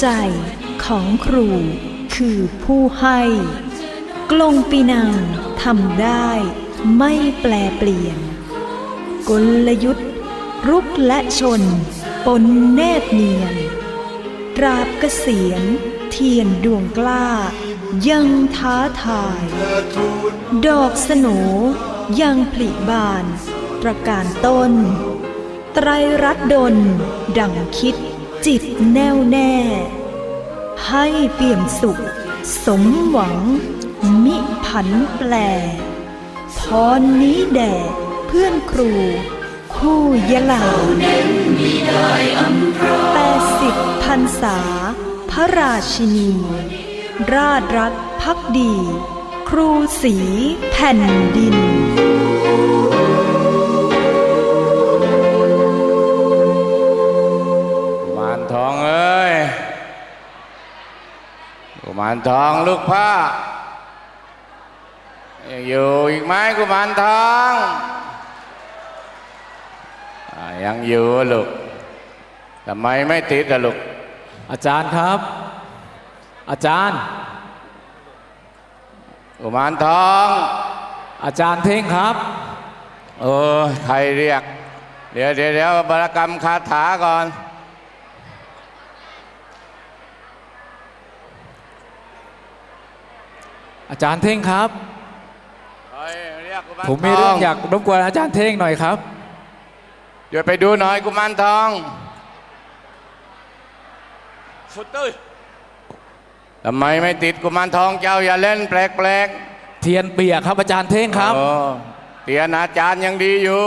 ใจของครูคือผู้ให้ กลงปีนังทำได้ไม่แปลเปลี่ยน กลยุทธ์ รุกและชน ปนแนบเนียน ตราบเกษียณเทียนดวงกล้า ยังท้าทาย ดอกสนยังผลิบาน ประการต้น ไตรรัตน์ดลดังคิด จิตแน่วแน่ ให้เปี่ยมสุข สมหวัง มิผันแปลพรนี้แด่เพื่อนครู คู่ยะลาแปดสิบพรรษา พระราชินี ราชรักพักดี ครูสีแผ่นดินารทองลูกพ่อยังอยู่อีกไหมกุมารทองอ่ายังอยู่ลูกทำไมไม่ติดอะลูกอาจารย์ครับ อาจารย์กุมารทอง อาจารย์เท่งครับ เออใครเรียก เดี๋ยวเดี๋ยวเดี๋ยวบารกรรมคาถาก่อน อาจารย์เท่งครับเฮ้ยเรียกกุมารผมมีทเรื่อองงอยากรบกวนอาจารย์เท่งหน่อยครับเดี๋ยวไปดูหน่อยกุมารทองสุดตุ้ยทำไมไม่ติดกุมารทองเจ้าอย่าเล่นแปลกเทียนเปียกครับอาจารย์เท่งๆครับเออเตียนอาจารย์ยังดีอยู่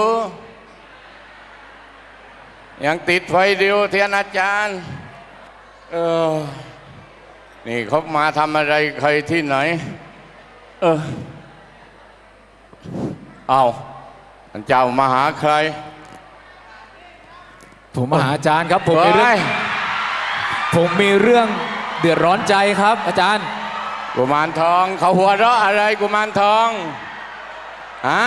ยังติดไฟเดียวเทียนอาจารย์เออนี่เขามาทำอะไรใครที่ไหน เออ เอาท่านเจ้ามาหาใคร ผมมาหาอาจารย์ครับ ผมมีเรื่อเฮ้งยผมมีเรื่องเดือดร้อนใจครับ อาจารย์ กุมารทอง เขาหัวเราะอะไรกุมารทองฮะ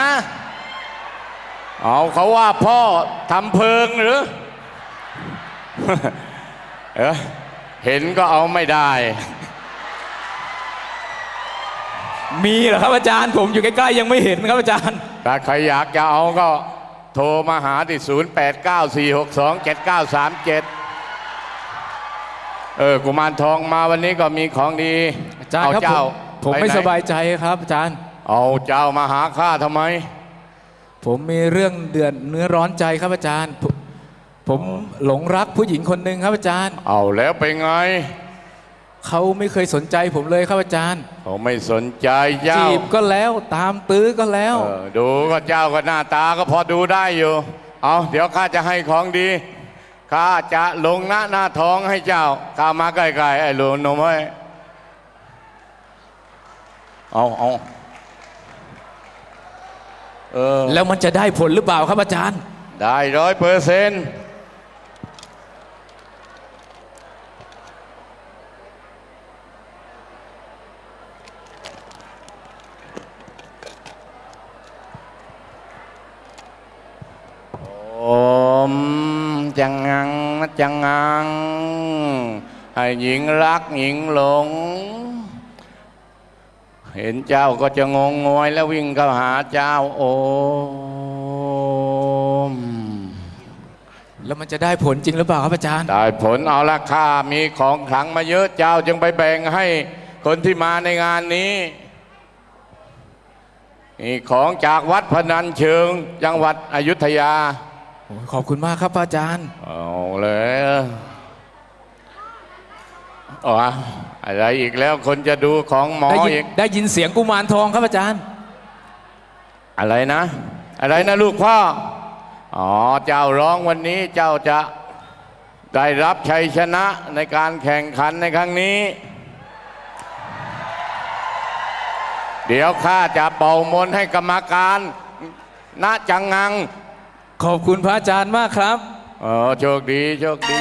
เอาเขาว่าพ่อทำเพิงหรือเออเห็นก็เอาไม่ได้ มีเหรอครับอาจารย์ผมอยู่ใกล้ๆยังไม่เห็นครับอาจารย์ ถ้าใครอยากจะเอาก็โทรมาหาที่ 0 8 9 4 6 2 7 9 3 7 เออกุมารทองมาวันนี้ก็มีของดีอาจารย์เครับผมเจ้าผมปไม่หนสบายใจครับอาจารย์ เอาเจ้ามาหาข้าทำไม ผมมีเรื่องเดือดเนื้อร้อนใจครับอาจารย์ผมผมหลงรักผู้หญิงคนหนึ่งครับอาจารย์ เอาแล้วไปไง เขาไม่เคยสนใจผมเลยครับอาจารย์ เขาไม่สนใจเจ้าจีบก็แล้วตามตื้อก็แล้ว เออดูก็เจ้าก็หน้าตาก็พอดูได้อยู่ เอาเดี๋ยวข้าจะให้ของดีข้าจะลงหน้าหน้าท้องให้เจ้าข้ามาใกล้ๆไอ้หลูนนมไว้ยเอาเอาเออแล้วมันจะได้ผลหรือเปล่าครับอาจารย์ ได้ร้อยเปอร์เซ็นต์ จังงังนะจังงังให้หญิงรักหญิงหลง เห็นเจ้าก็จะงงงวยแล้ววิ่งเข้าหาเจ้าโอมแล้วมันจะได้ผลจริงหรือเปล่าครับอาจารย์ ได้ผลเอาละค่ามีของขลังมาเยอะเจ้าจึงไปแบ่งให้คนที่มาในงานนี้นี่ของจากวัดพนัญเชิงจังหวัดอยุธยาโอ้ย ขอบคุณมากครับอาจารย์ เอาเลยอ๋ออะไรอีกแล้วคนจะดูของหมอได้ยินอีกได้ยินเสียงกุมารทองครับอาจารย์ อะไรนะ อะไรนะลูกพ่อ อ๋อ เจ้าร้องวันนี้เจ้าจะได้รับชัยชนะในการแข่งขันในครั้งนี้ เดี๋ยวข้าจะเป่ามนต์ให้กรรมการณจังงัง ขอบคุณพระอาจารย์มากครับเออโชคดีโชคดี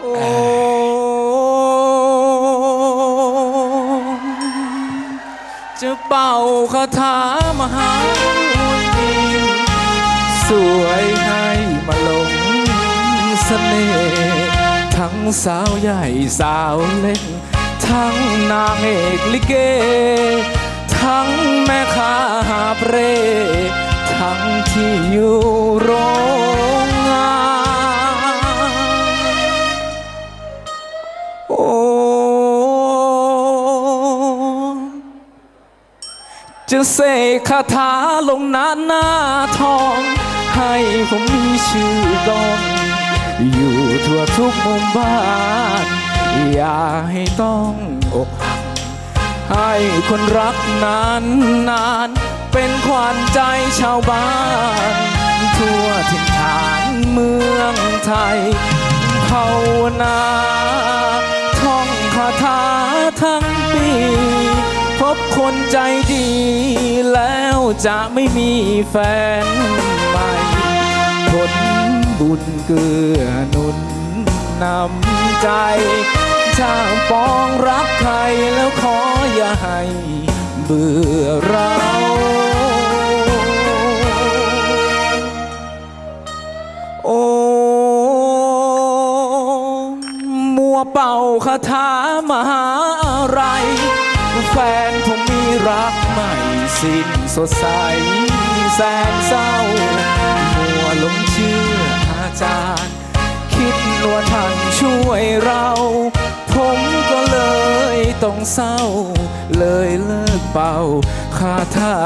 โอ้จะเป่าคาถามหา สน่ห์ทั้งสาวใหญ่สาวเล็ก ทั้งนางเอกลิเก ทั้งแม่ค้าหาเปรทั้งที่อยู่โรงงานโอ้จะเสกคาถาลงหน้าหน้าทอง ให้ผมมีชื่อกอง อยู่ทั่วทุกมุมบ้านอย่าให้ต้องอกหัก ให้คนรักนานนานเป็นขวัญใจชาวบ้าน ทั่วถิ่นฐานเมืองไทยภาวนาท่องคาถาทั้งปี พบคนใจดีแล้วจะไม่มีแฟนใหม่ผล บุญเกื้อหนุนนำใจถ้าปองรักใครแล้วขออย่าให้เบื่อเราโอ้มัวเป่าคาถามหาอะไรแฟนผมมีรักใหม่สิ้นสดใสแสนเศร้ามัวลงชื่อ จารย์ คิดว่าท่านช่วยเรา ผมก็เลยต้องเศร้า เลยเลิกเป่าคาถา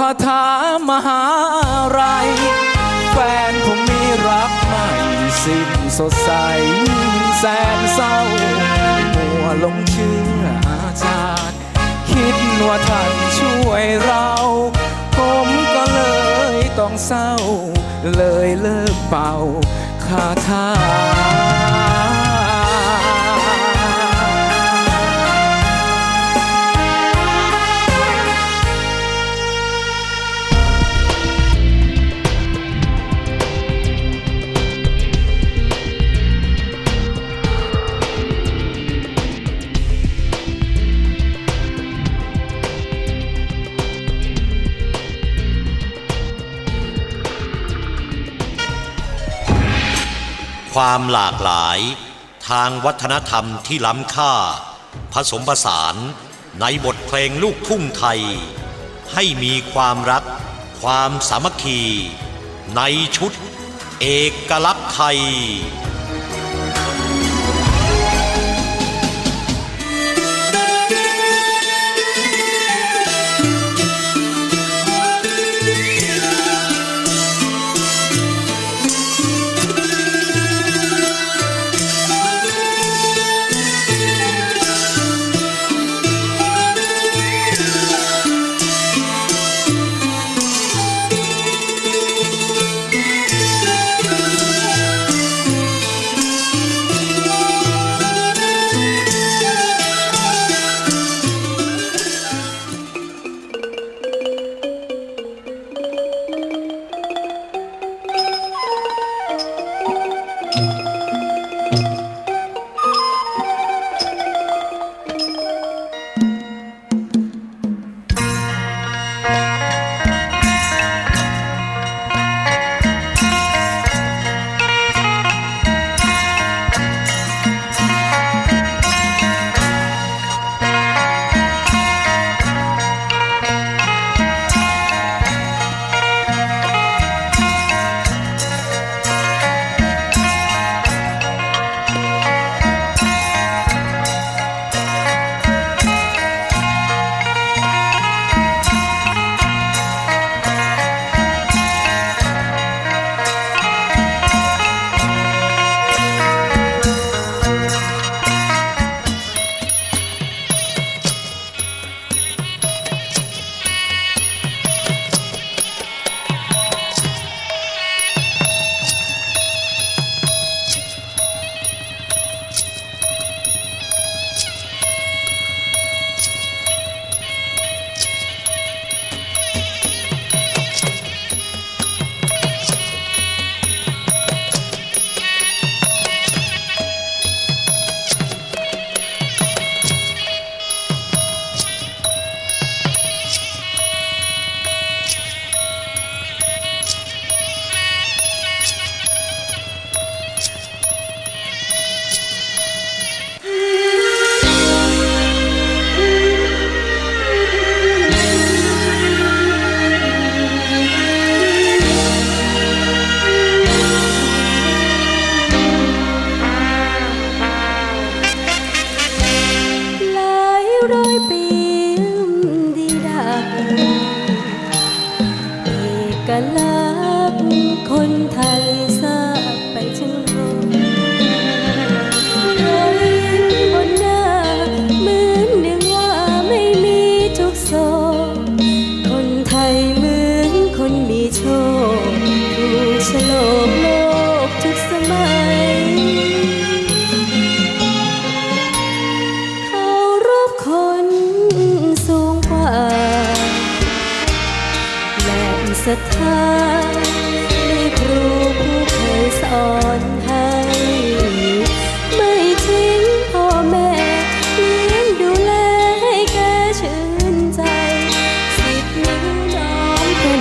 คาถามหาอะไร แฟนผมมีรักใหม่สิ้นสดใส แสนเศร้า มัวหลงเชื่ออาจารย์ คิดว่าท่านช่วยเรา ผมก็เลยต้องเศร้า เลยเลิกเป่าคาถา ความหลากหลายทางวัฒนธรรมที่ล้ำค่า ผสมผสานในบทเพลงลูกทุ่งไทย ให้มีความรัก ความสามัคคี ในชุดเอกลักษณ์ไทย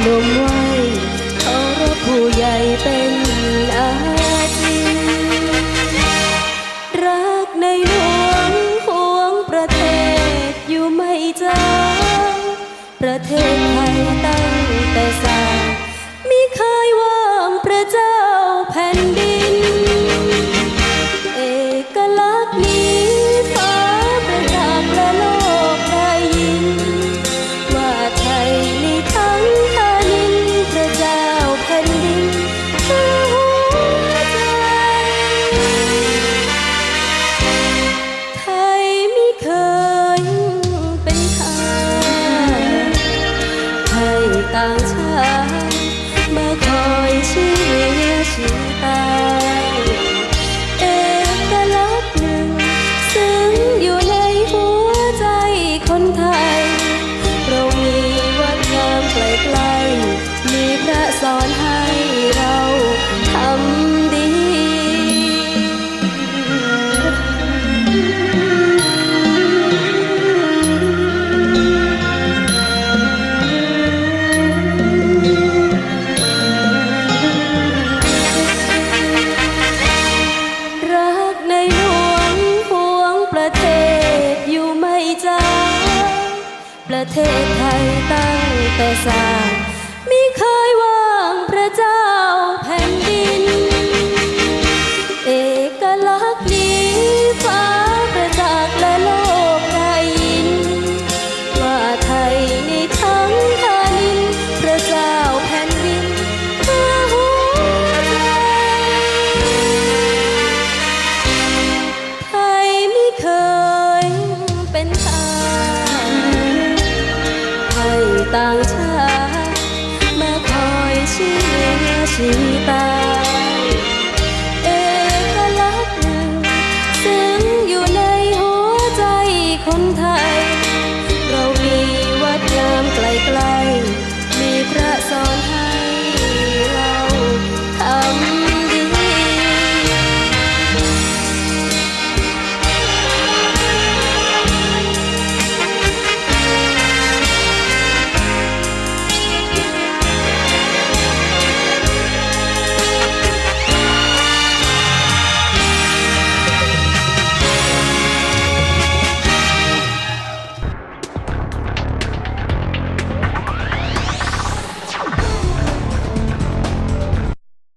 รมไว้ขอรับผู้ใหญ่เป็นลาจีรักในหลวงห่วงประเทศอยู่ไม่จางประเทศ ประเทศไทยตั้งแต่สร้าง